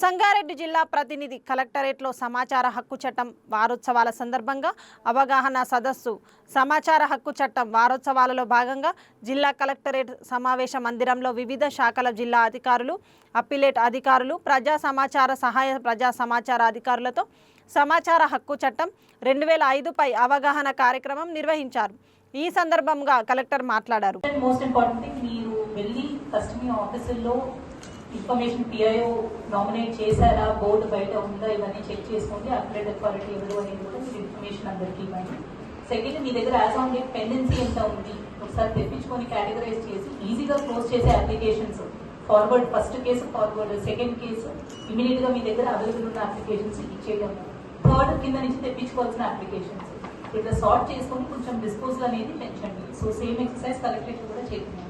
సంగారెడ్డి జిల్లా ప్రతినిధి కలెక్టరేట్లో సమాచార హక్కు చట్టం వారోత్సవాల సందర్భంగా అవగాహన సదస్సు సమాచార హక్కు చట్టం వారోత్సవాలలో భాగంగా జిల్లా కలెక్టరేట్ సమావేశ మందిరంలో వివిధ శాఖల జిల్లా అధికారులు అప్పిలేట్ అధికారులు ప్రజా సమాచార సహాయ ప్రజా సమాచార అధికారులతో సమాచార హక్కు చట్టం రెండు వేల ఐదుపై అవగాహన కార్యక్రమం నిర్వహించారు. ఈ సందర్భంగా కలెక్టర్ మాట్లాడారు. మోస్ట్ ఇంపార్టెంట్ థింగ్ మీరు వెళ్ళి ఫస్ట్ మీ ఆఫీసుల్లో ఇన్ఫర్మేషన్ పిఐఓ నామినేట్ చేశారా? బోర్డు బయట ఉందా? ఇవన్నీ చెక్ చేసుకోండి అప్లైడ్ అథారిటీ ఎవరు అనేది కూడా మీరు ఇన్ఫర్మేషన్ అందరికీ ఇవ్వండి. సెకండ్ మీ దగ్గర యాజ్ ఆన్ డేట్ పెండెన్సీ ఎంత ఉంది? ఒకసారి తెప్పించుకొని కేటగరైజ్ చేసి ఈజీగా క్లోజ్ చేసే applications forward first case forward second case ఇమీడియట్గా మీ దగ్గర అవైలబుల్ ఉన్న అప్లికేషన్స్ ఇచ్చేయడం. థర్డ్ కింద నుంచి తెప్పించుకోవాల్సిన అప్లికేషన్స్ ఇట్లా సార్ట్ చేసుకొని కొంచెం డిస్పోజల్ అనేది పెంచండి. సో సేమ్ ఎక్సర్సైజ్ కలెక్టరేట్ కూడా చేయండి.